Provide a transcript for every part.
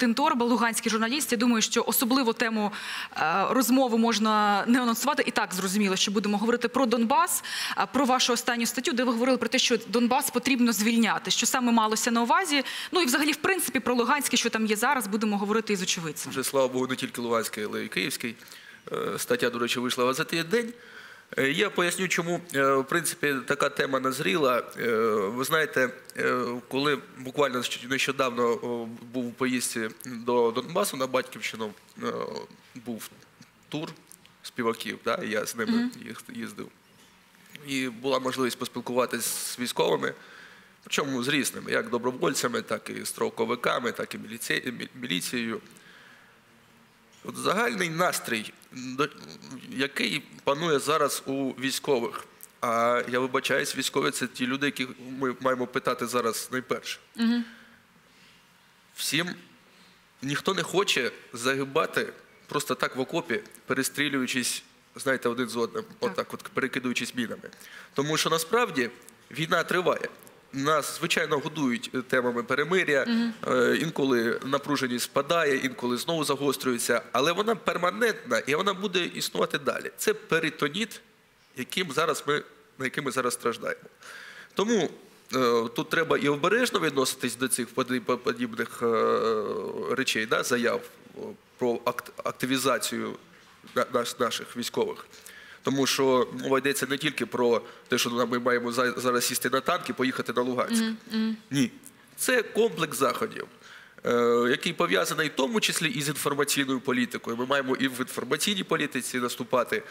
Валентин Торба, луганський журналіст. Я думаю, що особливо тему е, розмови можна не анонсувати. І так зрозуміло, що будемо говорити про Донбас, е, про вашу останню статтю, де ви говорили про те, що Донбас потрібно звільняти. Що саме малося на увазі? Ну і взагалі, в принципі, про Луганське, що там є зараз, будемо говорити із очевидцем. Вже слава Богу, не тільки Луганський, але й Київський. Е, Стаття, до речі, вийшла в газеті «День». Е, Я поясню, чому е, в принципі така тема назріла. Е, Ви знаєте, коли буквально нещодавно був у поїздці до Донбасу на Батьківщину, був тур співаків, да, я з ними їздив. І була можливість поспілкуватися з військовими, причому з різними, як добровольцями, так і строковиками, так і міліцією. От загальний настрій, який панує зараз у військових. А я вибачаюсь, військові це ті люди, яких ми маємо питати зараз найперше. Всім ніхто не хоче загибати просто так в окопі, перестрілюючись, знаєте, один з одним, отак, от перекидуючись мінами. Тому що насправді війна триває. Нас, звичайно, годують е, темами перемиря, е, інколи напруженість спадає, інколи знову загострюється, але вона перманентна і вона буде існувати далі. Це перитоніт, яким зараз ми, на яким ми зараз страждаємо. Тому е, тут треба і обережно відноситись до цих подібних речей, да, заяв про активізацію наших військових. Тому що мова йдеться не тільки про те, що ми маємо за- зараз сісти на танк і поїхати на Луганськ. Ні. Це комплекс заходів, е, який пов'язаний в тому числі і з інформаційною політикою. Ми маємо і в інформаційній політиці наступати.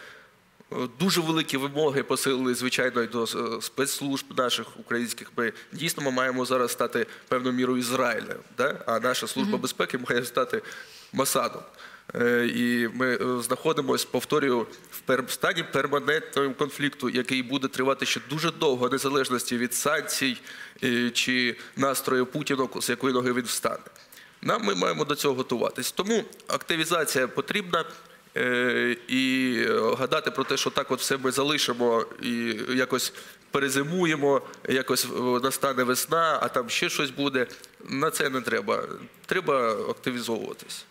Е, Дуже великі вимоги посилили, звичайно, і до е, спецслужб наших українських. Ми дійсно ми маємо зараз стати певною мірою Ізраїлем, да? а наша служба безпеки має стати Масадом. Е, І ми е, знаходимося, повторюю, в стані перманентного конфлікту, який буде тривати ще дуже довго, незалежності від санкцій е, чи настрою Путіна, з якої ноги він встане. Нам ми маємо до цього готуватись. Тому активізація потрібна. І гадати про те, що так от все ми залишимо і якось перезимуємо, якось настане весна, а там ще щось буде. На це не треба. Треба активізовуватись.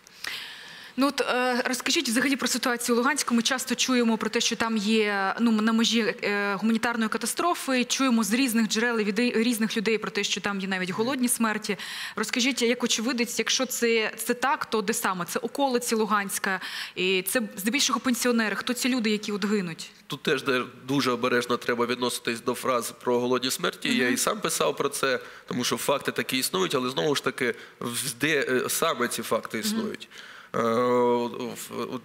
Ну от е, розкажіть взагалі про ситуацію у Луганську. Ми часто чуємо про те, що там є ну на межі е, гуманітарної катастрофи. Чуємо з різних джерел від різних людей про те, що там є навіть голодні смерті. Розкажіть, як очевидець, якщо це, це так, то де саме? Це околиці Луганська, і це здебільшого пенсіонери. Хто ці люди, які от гинуть? Тут теж дуже обережно треба відноситись до фраз про голодні смерті. Я і сам писав про це, тому що факти такі існують, але знову ж таки, в- де е, саме ці факти існують. В- от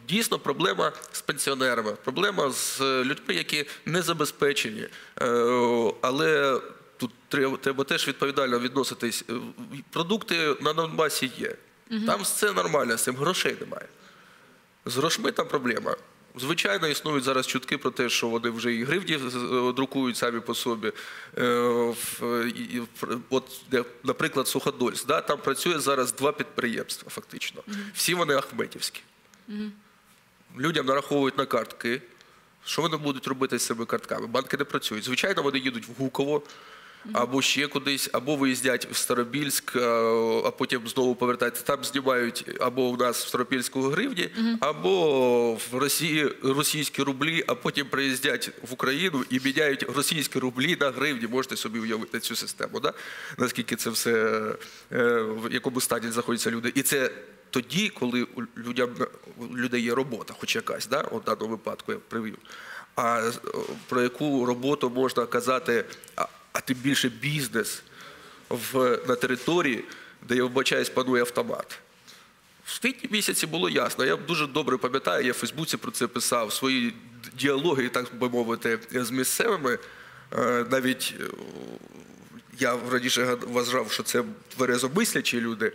Дійсно, проблема з пенсіонерами, проблема з е, людьми, які не забезпечені. Е, Але тут треба, теж відповідально відноситись. Е, Продукти на Донбасі є. Там все нормально, з цим грошей немає. З грошми там проблема. Звичайно, існують зараз чутки про те, що вони вже і гривні друкують самі по собі. Е, От, наприклад, Суходольськ, да, там працює зараз два підприємства, фактично. Всі вони ахметівські. Людям нараховують на картки. Що вони будуть робити з цими картками? Банки не працюють. Звичайно, вони їдуть в Гуково або ще кудись, або виїздять в Старобільськ, а а потім знову повертаються. Там знімають або в нас в Старопільську гривні, або в Росії російські рублі, а потім приїздять в Україну і міняють російські рублі на гривні. Можете собі уявити цю систему, да? наскільки це все е, в якому стані знаходяться люди. І це тоді, коли у людям у людей є робота, хоч якась, да? От в даному випадку я привів. А е, про яку роботу можна казати, а, тим більше бізнес в, на території, де я вбачаюсь, панує автомат. В квітні місяці було ясно. Я дуже добре пам'ятаю, я в Фейсбуці про це писав. Свої діалоги, так би мовити, з місцевими. Е, Навіть е, я раніше вважав, що це тверезомислячі люди.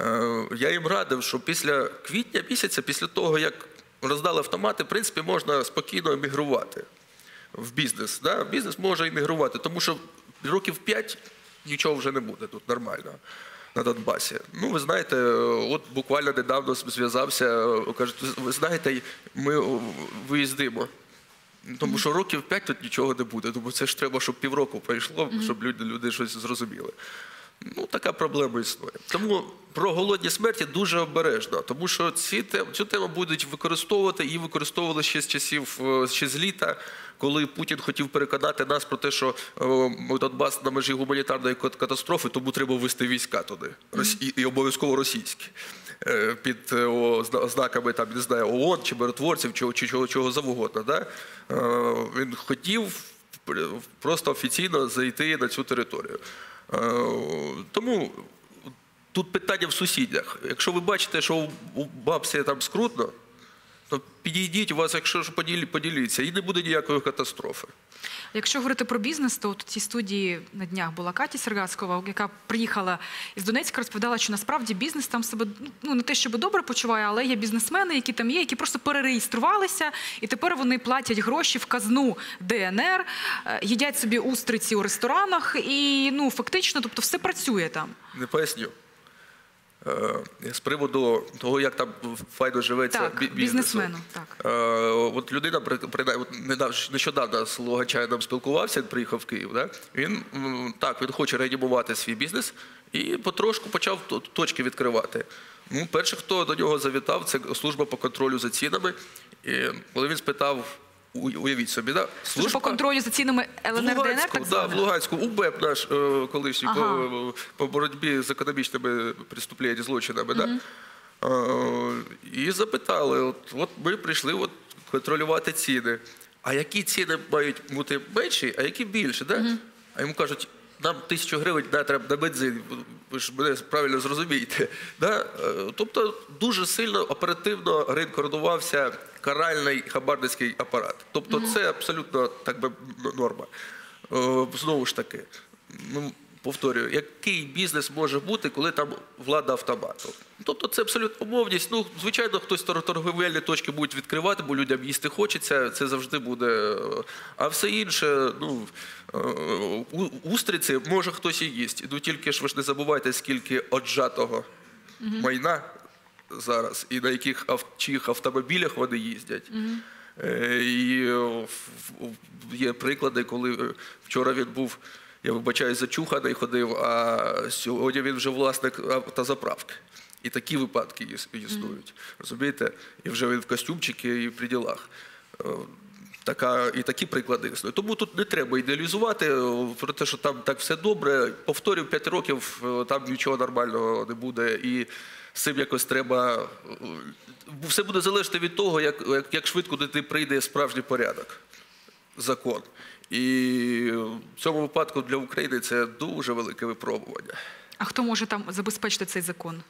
Е, Я їм радив, що після квітня місяця, після того, як роздали автомати, в принципі, можна спокійно емігрувати в бізнес. Да? Бізнес може іммігрувати, тому що років 5 нічого вже не буде тут нормально на Донбасі. Ну, ви знаєте, от буквально недавно зв'язався, кажуть, ви знаєте, ми виїздимо. Тому що років 5 тут нічого не буде. Тому це ж треба, щоб півроку пройшло, щоб люди, люди щось зрозуміли. Ну, така проблема існує. Тому про голодні смерті дуже обережно, тому що ці цю тему будуть використовувати і використовували ще з часів е, ще з літа, коли Путін хотів переконати нас про те, що е, Донбас на межі гуманітарної катастрофи, тому треба ввести війська туди. І, і обов'язково російські. Е, Під е, о, знаками там, не знаю, ООН чи миротворців, чи, чи чого, чого завгодно. Да? Він хотів просто офіційно зайти на цю територію. Е, Тому тут питання в сусідях. Якщо ви бачите, що у- у бабці там скрутно, то підійдіть, у вас, якщо ж поділі, поділіться, і не буде ніякої катастрофи. Якщо говорити про бізнес, то от у цій студії на днях була Катя Сергацькова, яка приїхала із Донецька, розповідала, що насправді бізнес там себе ну не те, щоб добре почуває, але є бізнесмени, які там є, які просто перереєструвалися, і тепер вони платять гроші в казну ДНР, е, їдять собі устриці у ресторанах, і ну фактично, тобто все працює там. Не поясню. Е, З приводу того, як там файно живеться Так, бізнесу. бізнесмену, так. Е, От людина при- принаймні, нещодавно з Лугачаном спілкувався, приїхав в Київ. Да? Він так, він хоче реанімувати свій бізнес і потрошку почав точки відкривати. Ну, перший, хто до нього завітав, це служба по контролю за цінами. І коли він спитав, уявіть собі, да? Служба по контролю за цінами ЛНР, в ДНР, Луганську, так да, в? Луганську, УБЕП наш е, колишній Ага. по, по боротьбі з економічними преступленнями, злочинами. Да? Е, і запитали, от, от ми прийшли от, контролювати ціни. А які ціни мають бути менші, а які більші? Да? А йому кажуть, нам тисячу гривень да, треба на бензин. Ви ж мене правильно зрозумієте. Да? Е, Тобто дуже сильно оперативно ринкордувався каральний хабарницький апарат. Тобто це абсолютно так би норма. Е, Знову ж таки, ну, повторюю, який бізнес може бути, коли там влада автомату? Тобто це абсолютно умовність. Ну, звичайно, хтось тор- торговельні точки будуть відкривати, бо людям їсти хочеться, це завжди буде. А все інше, ну, е, устриці може хтось і їсть. Ну тільки ж ви ж не забувайте, скільки отжатого майна зараз, і на яких ав- чиїх автомобілях вони їздять. Е, І е, є приклади, коли е, вчора він був, я вибачаю, зачуханий ходив, а сьогодні він вже власник автозаправки. І такі випадки іс- існують. Розумієте? І вже він в костюмчики і при ділах. Така, і такі приклади існують. Тому тут не треба ідеалізувати е, про те, що там так все добре. Повторюю, 5 років е, там нічого нормального не буде. І з цим якось треба. е, Все буде залежати від того, як, як, швидко ти прийде справжній порядок, закон. І в цьому випадку для України це дуже велике випробування. А хто може там забезпечити цей закон?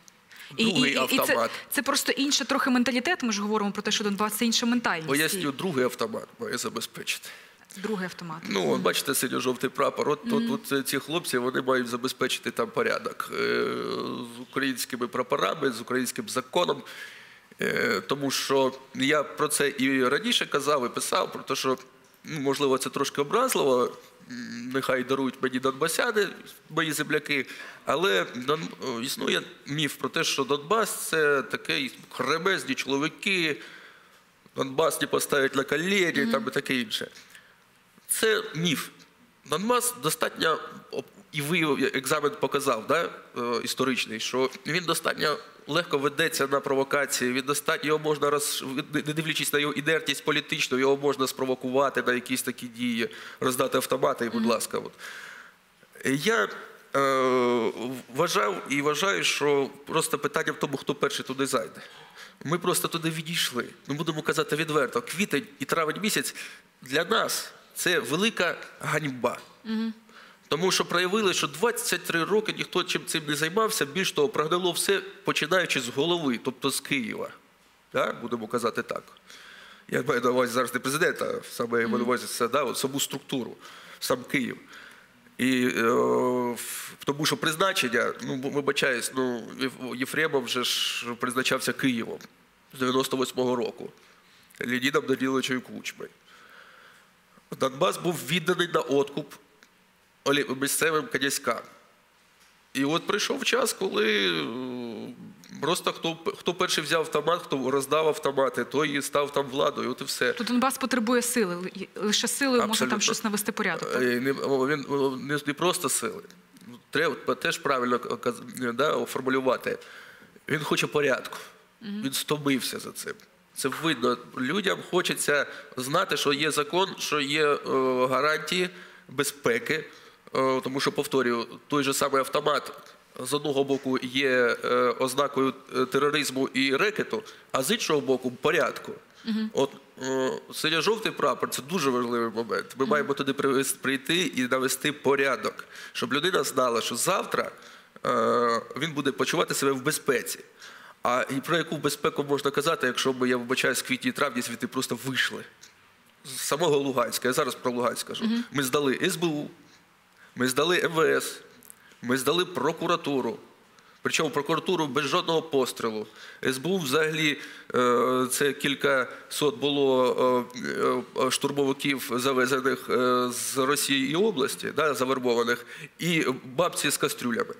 Другий це, автомат. це просто інший трохи менталітет. Ми ж говоримо про те, що Донбас це інша ментальність. Поясню, другий автомат має забезпечити. Другий автомат. Ну, от бачите, синьо-жовтий прапор. От тут, тут е, ці хлопці вони мають забезпечити там порядок е, з українськими прапорами, з українським законом. Е, Тому що я про це і раніше казав, і писав, про те, що ну, можливо це трошки образливо. Нехай дарують мені донбасяни, мої земляки, але існує міф про те, що Донбас це такий кремезні чоловіки, Донбас не поставить на колені, там і таке інше. Це міф. Донбас достатньо, і ви екзамен показав, да, е, історичний, що він достатньо легко ведеться на провокації, він достатньо його можна роз, не дивлячись на його інертність політичну, його можна спровокувати на якісь такі дії, роздати автомати, і, будь ласка. От. Я е, вважав і вважаю, що просто питання в тому, хто перший туди зайде. Ми просто туди відійшли. Ми будемо казати відверто, квітень і травень місяць для нас це велика ганьба. Тому що проявили, що 23 роки ніхто чим цим не займався, більш того, прогнало все, починаючи з голови, тобто з Києва. Да? Будемо казати так. Я маю на увазі зараз не президента, а саме я маю на увазі це да, саму структуру, сам Київ. І е, тому що призначення, ну вибачаюсь, ну Єфремов вже ж призначався Києвом з 98-го року. Леонідом Даніловичем Кучмою. Донбас був відданий на откуп місцевим князькам. І от прийшов час, коли просто хто, хто перший взяв автомат, хто роздав автомати, той і став там владою. От і все. То Донбас потребує сили. Лише силою можна там щось навести порядок. так? Е, Не, він не, не просто сили. треба теж правильно да, формулювати. Він хоче порядку. Він стомився за цим. Це видно. Людям хочеться знати, що є закон, що є е, гарантії безпеки. Е, тому що, повторюю, той же самий автомат з одного боку є е, ознакою е, тероризму і рекету, а з іншого боку порядку. От е, синьо-жовтий прапор це дуже важливий момент. Ми маємо туди прийти і навести порядок, щоб людина знала, що завтра він буде почувати себе в безпеці. А і про яку безпеку можна казати, якщо ми, я вибачаю, з квітні і травні звідти просто вийшли з самого Луганська. Я зараз про Луганськ кажу. Ми здали СБУ, ми здали МВС, ми здали прокуратуру. Причому прокуратуру без жодного пострілу. СБУ взагалі е, це кілька сот було е, е, штурмовиків, завезених з Росії і області, да, завербованих, і бабці з кастрюлями.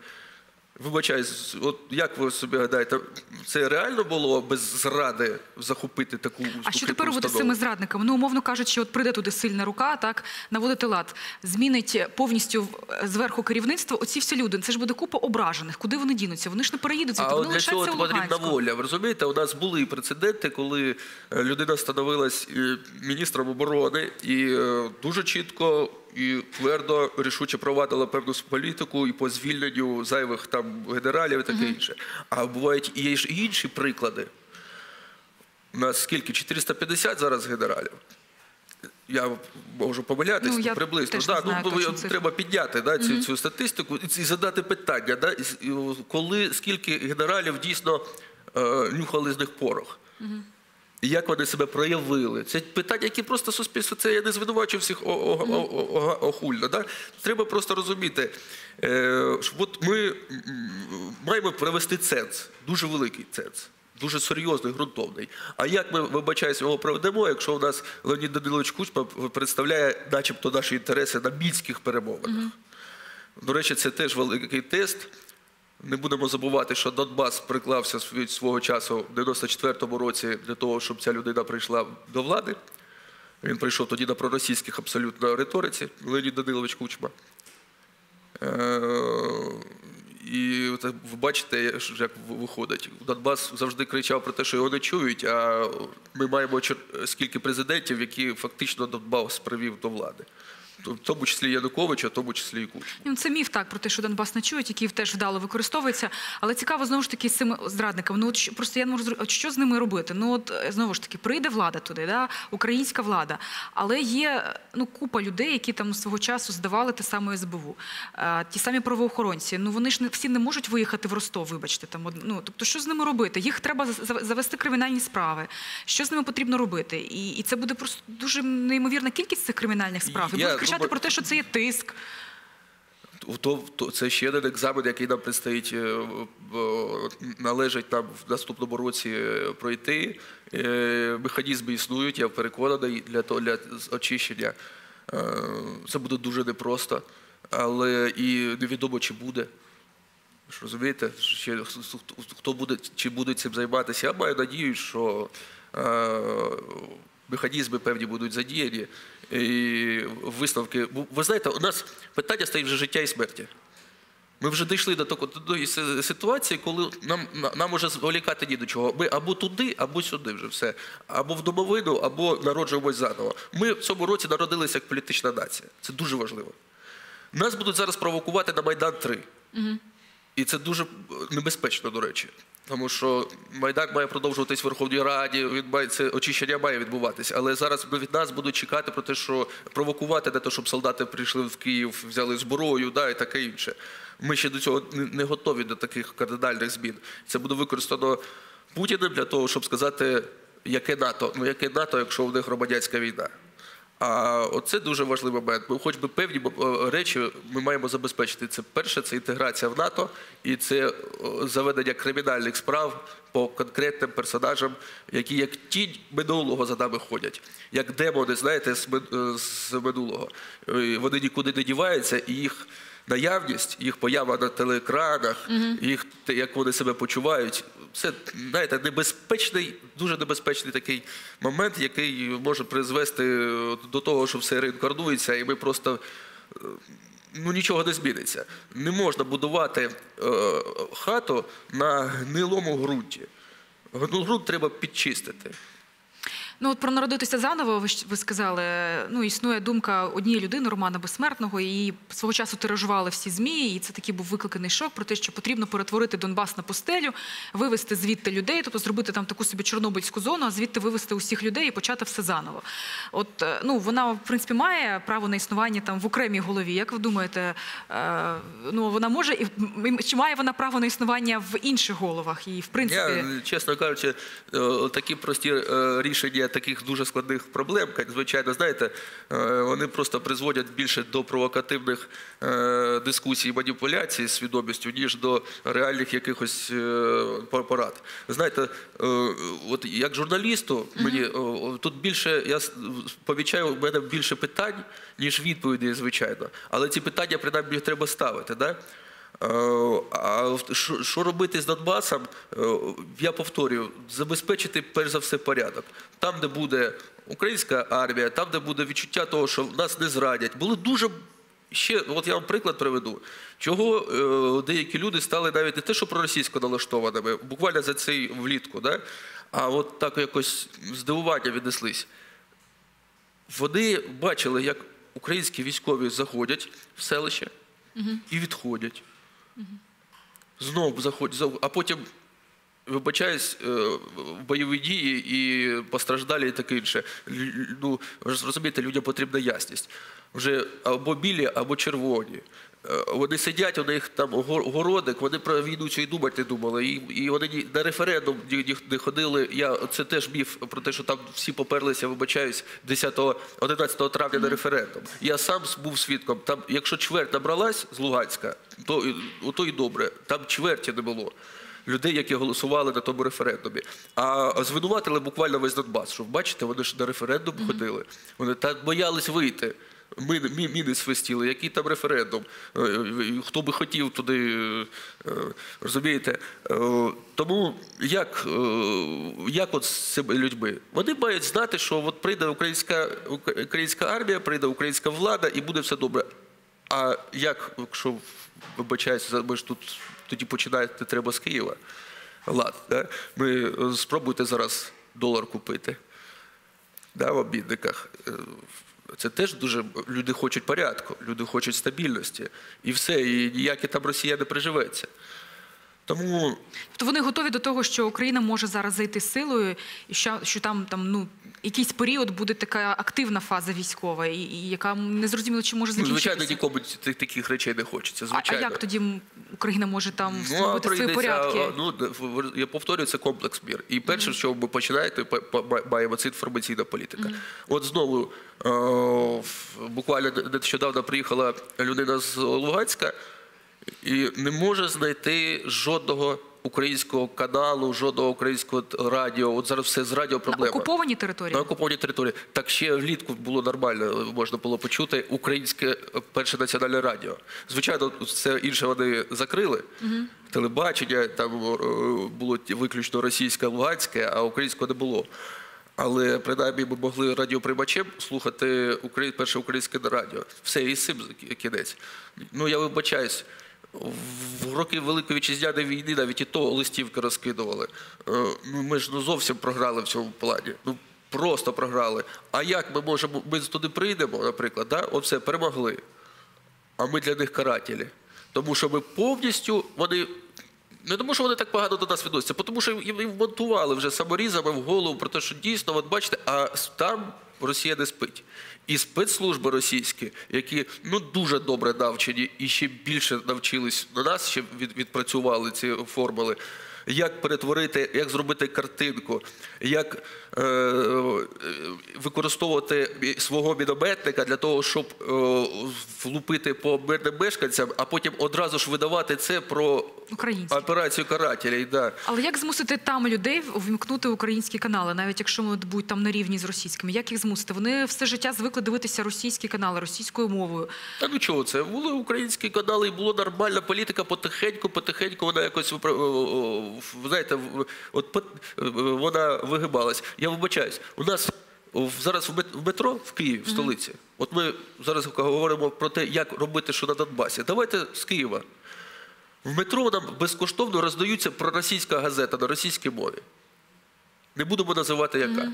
Вибачаюсь, от як ви собі гадаєте, це реально було без зради захопити таку А що тепер робити з цими зрадниками? Ну, умовно кажучи, от прийде туди сильна рука, так наводити лад, змінить повністю зверху керівництво. Оці всі люди, це ж буде купа ображених. Куди вони дінуться? Вони ж не переїдуть А вони от для цього потрібна воля. Ви розумієте, у нас були прецеденти, коли е, людина становилась е, міністром оборони і е, дуже чітко і твердо рішуче провадила певну політику і по звільненню зайвих там генералів і таке інше. А бувають і є ж і інші приклади. У нас скільки? 450 зараз генералів. Я можу помилятись Ну, приблизно. Да, знаю ну, точно треба підняти да, цю, цю статистику і, задати питання, да, коли скільки генералів дійсно е, нюхали з них порох. І як вони себе проявили? Це питання, які просто суспільство, це я не звинувачую всіх охульно. Да? Треба просто розуміти, е, що от ми маємо провести ценз, дуже великий ценз. Дуже серйозний, ґрунтовний. А як ми, вибачаюсь, його проведемо, якщо у нас Леонід Данилович Кучма представляє начебто наші інтереси на мінських перемовинах? До речі, це теж великий тест. Не будемо забувати, що Донбас приклався свій- свого часу в 94-му році для того, щоб ця людина прийшла до влади. Він прийшов тоді на проросійських абсолютно риториці, Леонід Данилович Кучма. Е, І ви бачите, як виходить. Донбас завжди кричав про те, що його не чують, а ми маємо скільки президентів, які фактично Донбас привів до влади. В тому числі Януковича, в тому числі і Кучма. Ну, Це міф так про те, що Донбас не чують, який теж вдало використовується. Але цікаво знову ж таки з цими зрадниками. Ну от просто я не можу зрозуміти, от що з ними робити. Ну от е, знову ж таки прийде влада туди, да? українська влада. Але є ну купа людей, які там свого часу здавали те саме СБУ. Е, ті самі правоохоронці. Ну вони ж не всі не можуть виїхати в Ростов. Вибачте, там ну тобто, що з ними робити? Їх треба за- завести кримінальні справи. Що з ними потрібно робити? І, і це буде просто дуже неймовірна кількість цих кримінальних справ. І Я кричати про те, що це є тиск. То, то це ще один екзамен, який нам предстоїть, е, належить нам в наступному році е, пройти. Е, Механізми існують, я переконаний для того для очищення. Це буде дуже непросто, але і невідомо, чи буде. Розумієте, ще хто- буде чи буде цим займатися? Я маю надію, що механізми певні будуть задіяні. Висновки. Ви знаєте, у нас питання стоїть вже життя і смерті. Ми вже дійшли до такої ситуації, коли нам, на- нам уже зволікати ні до чого. Ми або туди, або сюди вже все. Або в домовину, або народжуємось заново. Ми в цьому році народилися як політична нація. Це дуже важливо. Нас будуть зараз провокувати на Майдан 3. І це дуже е, небезпечно, до речі. Тому що Майдан має продовжуватись в Верховній Раді, він має це очищення має відбуватись. Але зараз від нас будуть чекати про те, що провокувати для того, щоб солдати прийшли в Київ, взяли зброю, да, і таке інше. Ми ще до цього не готові до таких кардинальних змін. Це буде використано Путіним для того, щоб сказати, яке НАТО. Ну яке НАТО, якщо в них громадянська війна. А оце дуже важливий момент. Ми хоч би певні е, речі ми маємо забезпечити. Це перше, це інтеграція в НАТО, і це е, заведення кримінальних справ по конкретним персонажам, які як тінь минулого за нами ходять, як демони, знаєте, з е, минулого. Вони нікуди не діваються, і їх наявність, їх поява на телеекранах, їх те, як вони себе почувають. Це знаєте, небезпечний, дуже небезпечний такий момент, який може призвести е, до того, що все реінкарнується, і ми просто е, ну нічого не зміниться. Не можна будувати е, хату на гнилому ґрунті. Ґрунт треба підчистити. Ну от про народитися заново, ви ви сказали. Ну існує думка однієї людини, Романа Безсмертного, і свого часу тиражували всі змі, і це такий був викликаний шок про те, що потрібно перетворити Донбас на пустелю, вивести звідти людей, тобто зробити там таку собі чорнобильську зону, а звідти вивести усіх людей і почати все заново. От е, ну вона в принципі має право на існування там в окремій голові. Як ви думаєте, е, ну вона може і чи має вона право на існування в інших головах? І в принципі. Я, чесно кажучи, е, такі прості е, рішення таких дуже складних проблем, як звичайно, знаєте, е, вони просто призводять більше до провокативних е, дискусій і маніпуляцій з свідомістю, ніж до реальних якихось е, порад. Знаєте, от як журналісту, мені тут більше я помічаю, у мене більше питань, ніж відповідей, звичайно. Але ці питання принаймні треба ставити. Да? Е, А що- робити з Донбасом? Е, Я повторюю, забезпечити перш за все порядок. Там, де буде українська армія, там, де буде відчуття того, що нас не зрадять. Були дуже ще, от я вам приклад приведу, чого е, деякі люди стали навіть не те, що проросійсько налаштованими, буквально за цей влітку, да? а от так якось здивування віднеслись. Вони бачили, як українські військові заходять в селище і відходять. Знову заходять, а потім, вибачаюсь, е, бойові дії і постраждалі і таке інше. Ну, розумієте, людям потрібна ясність. Вже або білі, або червоні. Е, Вони сидять, у них там гор- городик, вони про війну цю і думати не думали. І, і вони на референдум ні- ні- не ходили. Я, це теж міф про те, що там всі поперлися, вибачаюсь, 10-11 травня на референдум. Я сам був свідком. Там, якщо чверть набралась з Луганська, то, ото і добре. Там чверті не було. Людей, які голосували на тому референдумі. А звинуватили буквально весь Донбас. Що бачите, вони ж на референдум ходили. Вони так боялись вийти. Мі- міни свистіли, який там референдум, Е, е, хто би хотів туди, е, розумієте? Тому як, як от з цими людьми? Вони мають знати, що от прийде українська, українська армія, прийде українська влада і буде все добре. А як, якщо вибачаюся, ми ж тут тоді починаєте треба з Києва. Лад, да? Ми спробуйте зараз долар купити да, в обідниках. Це теж дуже люди хочуть порядку, люди хочуть стабільності. І все, і ніякі там Росія не приживеться. Тому Тобто вони готові до того, що Україна може зараз зайти силою, і що, що там, там ну якийсь період буде така активна фаза військова, і, і яка не зрозуміло, чи може ну, закінчитися. звичайно нікому ці- таких речей не хочеться. а, а як тоді Україна може там Ну, свої порядки? Ну, я повторюю, це комплекс мір. І перше, що ви починаєте, по- по- маємо це інформаційна політика. От знову е, в- буквально нещодавно приїхала людина з Луганська і не може знайти жодного українського каналу, жодного українського радіо. От зараз все з радіо На проблема. окупованій території? На окупованій території. Так ще влітку було нормально, можна було почути українське е, перше національне радіо. Звичайно, все інше вони закрили. Телебачення, там було виключно російське, луганське, а українського не було. Але принаймні ми могли радіоприймачем слухати перше українське радіо. Все, і з цим кінець. Ну я вибачаюсь. В роки Великої вітчизняної війни навіть і то листівки розкидували. Е, ми ж ну, зовсім програли в цьому плані. Ну, просто програли. А як ми можемо, ми туди прийдемо, наприклад, да? от все, перемогли. А ми для них карателі. Тому що ми повністю вони. Не тому, що вони так погано до нас відносяться, тому що їм вмонтували вже саморізами в голову про те, що дійсно, от бачите, а там Росія не спить. І спецслужби російські, які ну дуже добре навчені і ще більше навчились на нас, ще від, відпрацювали ці формули. Як перетворити, як зробити картинку, як е, е, використовувати свого мінометника для того, щоб е, влупити по мирним мешканцям, а потім одразу ж видавати це про Українські. операцію карателів. Да. Але як змусити там людей увімкнути українські канали, навіть якщо вони будуть там на рівні з російськими? Як їх змусити? Вони все життя звикли дивитися російські канали російською мовою. Та ну чого це? Були українські канали, і була нормальна політика, потихеньку, потихеньку вона якось знаєте, от е, вона вигибалась. Я вибачаюсь, у нас зараз в в метро в Києві, в столиці. От ми зараз говоримо про те, як робити, що на Донбасі. Давайте з Києва. В метро нам безкоштовно роздаються проросійська газета на російській мові. Не будемо називати яка.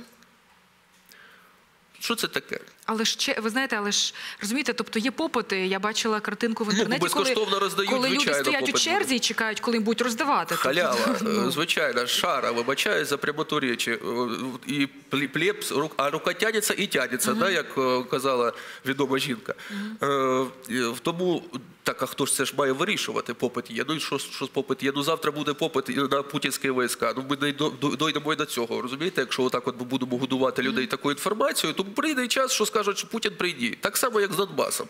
Що це таке? Але ж ще ви знаєте, але ж розумієте, тобто є попити. Я бачила картинку в Ну, інтернеті, безкоштовно коли, роздають, коли люди стоять стоять у черзі і чекають, коли їм будуть роздавати. Тобто, Халява, ну, е, звичайно, шара, вибачаю за прямоту речі. Е, І плебс, а рука тянеться і тянеться, да, як е, казала відома жінка. Угу. Тому так, а хто ж це ж має вирішувати? Попит є. Ну і що, що з попит є? Ну завтра буде попит на путінські війська. Ну ми дойдемо і до цього. Розумієте, якщо отак от ми будемо годувати людей такою інформацією, то прийде час, що скажуть, що Путін прийде. Так само, як з Донбасом.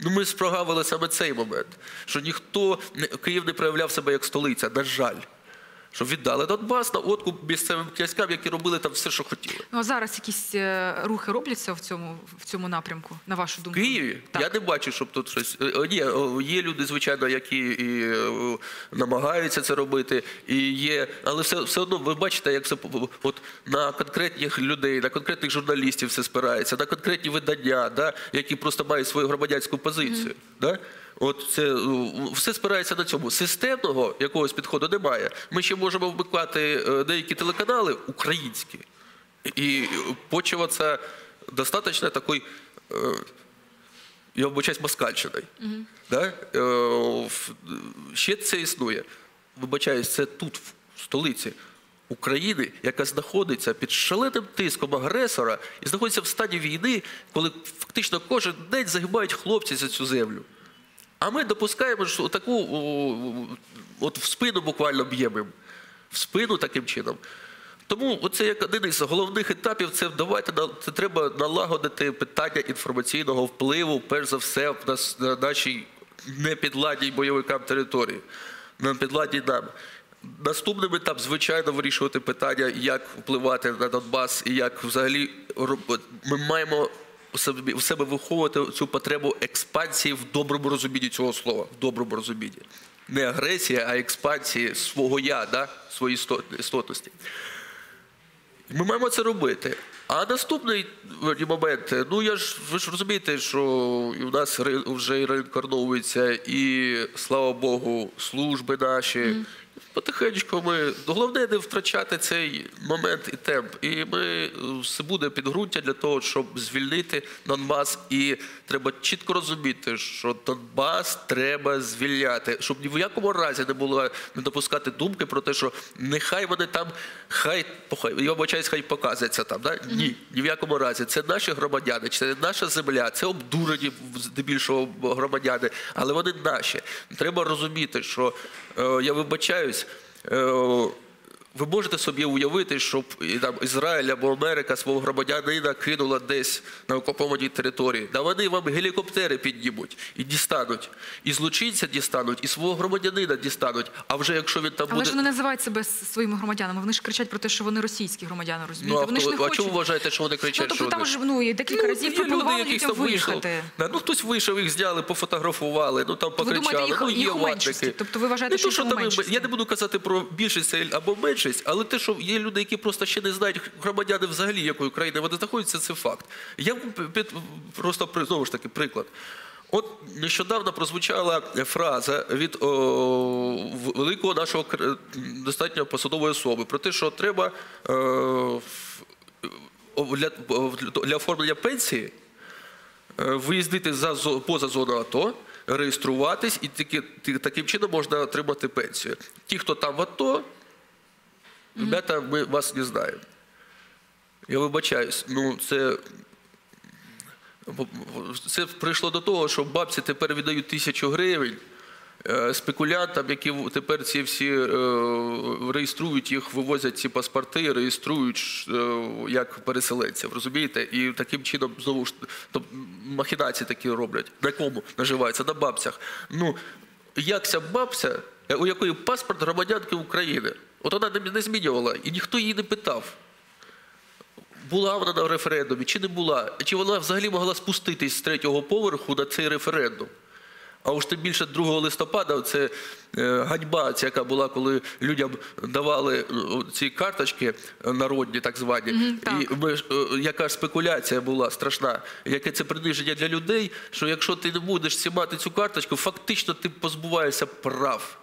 Ну, ми спрогавили саме цей момент, що ніхто Київ не проявляв себе як столиця, на жаль. Що віддали Донбас на откуп місцевим князькам, які робили там все, що хотіли. Ну а зараз якісь е, рухи робляться в цьому в цьому напрямку, на вашу В думку? Києві Так. я не бачу, щоб тут щось. е, е, Ні, є люди, звичайно, які і намагаються це робити, і є, але все, все одно ви бачите, як це от на конкретних людей, на конкретних журналістів все спирається, на конкретні видання, да, які просто мають свою громадянську позицію. Да? От це е, все спирається на цьому. Системного якогось підходу немає. Ми ще можемо вмикати е, деякі телеканали українські і почуватися достатньо такий. е, я вибачаюсь москальщиною. Да? Е, Ще це існує. Вибачаюсь, це тут, в столиці України, яка знаходиться під шаленим тиском агресора і знаходиться в стані війни, коли фактично кожен день загибають хлопці за цю землю. А ми допускаємо, що таку от в спину буквально б'ємо. В спину таким чином. Тому оце як один із головних етапів, це давайте це треба налагодити питання інформаційного впливу, перш за все, на нашій непідладній бойовикам території, на підладній нам. Наступним етап, звичайно, вирішувати питання, як впливати на Донбас і як взагалі ми маємо у себе, виховувати цю потребу експансії в доброму розумінні цього слова. В доброму розумінні. Не агресія, а експансії свого я, да? своєї істотності. Ми маємо це робити. А наступний момент, ну я ж ви ж розумієте, що в нас вже реінкарновується, і слава Богу, служби наші. Потихеньку ми головне не втрачати цей момент і темп. І ми е, все буде підґрунтя для того, щоб звільнити Донбас. І треба чітко розуміти, що Донбас треба звільняти, щоб ні в якому разі не було не допускати думки про те, що нехай вони там, хай я вибачаюсь, хай показуються там. Да? Ні, ні в якому разі. Це наші громадяни, це наша земля, це обдурені здебільшого громадяни, але вони наші. Треба розуміти, що я вибачаюсь. Ви можете собі уявити, щоб там, Ізраїль або Америка свого громадянина кинула десь на окупованій території. Да вони вам гелікоптери піднімуть і дістануть, і злочинця дістануть, і свого громадянина дістануть. А вже якщо він там Але буде. ж вони називають себе своїми громадянами. Вони ж кричать про те, що вони російські громадяни, Ну, а, вони ж не а хочуть. чому вважаєте, що вони кричать? ну, тобто що там ж ну декілька разів є пропонували людям там виїхати. Да, ну хтось вийшов, їх зняли, пофотографували, ну там Ви покричали. думаєте, їх- ну, є їх у меншості? Тобто ви вважаєте, не що що їх у там меншості? я не буду казати про більшість або меншість, але те, що є люди, які просто ще не знають громадяни взагалі, якої країни вони знаходяться, це факт. Я просто знову ж таки приклад. От нещодавно прозвучала фраза від о, великого нашого достатньо посадової особи про те, що треба е, о, для, для оформлення пенсії е, виїздити за поза зону АТО, реєструватись, і таки, таким чином можна отримати пенсію. Ті, хто там в АТО, ребята, ми вас не знаємо. Я вибачаюсь, ну це. Це прийшло до того, що бабці тепер віддають тисячу гривень е, спекулянтам, які тепер ці всі е, реєструють їх, вивозять ці паспорти, реєструють е, як переселенців, розумієте? І таким чином знову ж махінації такі роблять. На кому наживаються? На бабцях. Ну, як ця бабця, у якої паспорт громадянки України, от вона не- змінювала, і ніхто її не питав. Була вона на референдумі чи не була? Чи вона взагалі могла спуститись з третього поверху на цей референдум? А уж тим більше 2 листопада це е, ганьба, ця, яка була, коли людям давали е, ці карточки народні, так звані. так. І ми е, яка ж спекуляція була страшна, яке це приниження для людей, що якщо ти не будеш знімати цю карточку, фактично ти позбуваєшся прав.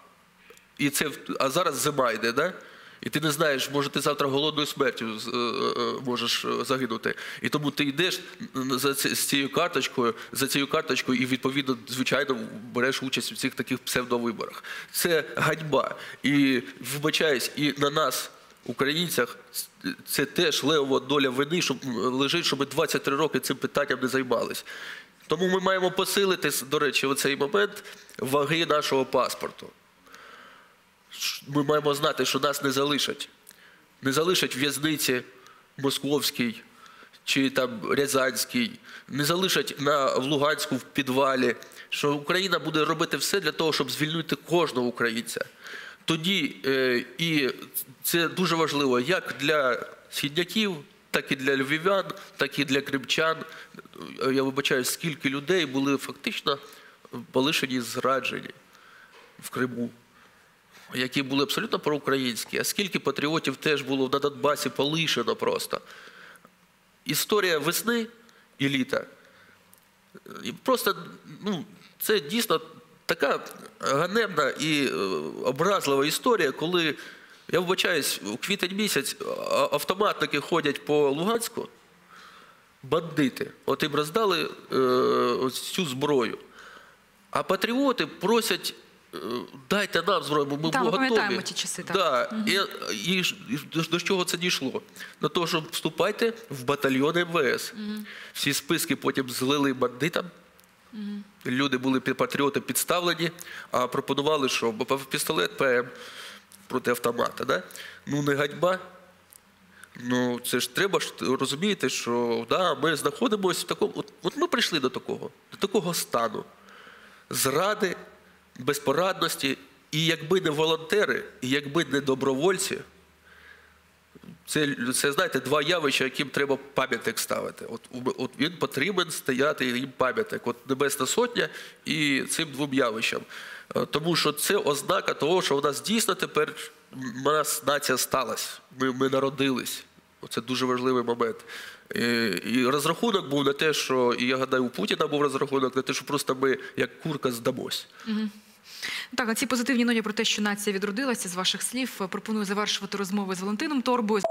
І це, а зараз зима йде, да? І ти не знаєш, може ти завтра голодною смертю е, е, можеш е, загинути. І тому ти йдеш за з цією карточкою, за цією карточкою, і відповідно, звичайно, береш участь у цих таких псевдовиборах. Це ганьба. І вибачаюсь, і на нас, українцях, це теж левова доля вини, щоб лежить, щоб ми 23 роки цим питанням не займались. Тому ми маємо посилити, до речі, оцей момент ваги нашого паспорту ми маємо знати, що нас не залишать. Не залишать в'язниці Московській чи там Рязанській, не залишать на, в Луганську в підвалі, що Україна буде робити все для того, щоб звільнити кожного українця. Тоді е, і це дуже важливо як для східняків, так і для львів'ян, так і для кримчан. Е, Я вибачаю, скільки людей були фактично полишені, зраджені в Криму які були абсолютно проукраїнські, а скільки патріотів теж було на Донбасі полишено просто. Історія весни і літа. Просто ну, це дійсно така ганебна і е, образлива історія, коли, я вибачаюсь, у квітень місяць автоматники ходять по Луганську, бандити, от їм роздали е, цю зброю. А патріоти просять, дайте нам зброю, бо ми Так, ми готові. пам'ятаємо ті часи, так. Да. І, і, і до, до чого це дійшло? До того, що вступайте в батальйон МВС. Всі списки потім злили бандитам. Люди були під патріоти підставлені, а пропонували, що пістолет ПМ проти автомата. Да? Ну не ганьба. Ну, це ж треба ж розуміти, що да, ми знаходимося в такому. От, от ми прийшли до такого, до такого стану зради, безпорадності. І якби не волонтери, і якби не добровольці, це, це знаєте, два явища, яким треба пам'ятник ставити. От, от він потрібен стояти їм пам'ятник. От Небесна Сотня і цим двом явищам. Е, Тому що це ознака того, що у нас дійсно тепер у нас нація сталася. Ми, ми народились. Це дуже важливий момент. І, і розрахунок був на те, що, і я гадаю, у Путіна був розрахунок на те, що просто ми як курка здамось. Так, на ці позитивні ноті про те, що нація відродилася з ваших слів, пропоную завершувати розмови з Валентином Торбою.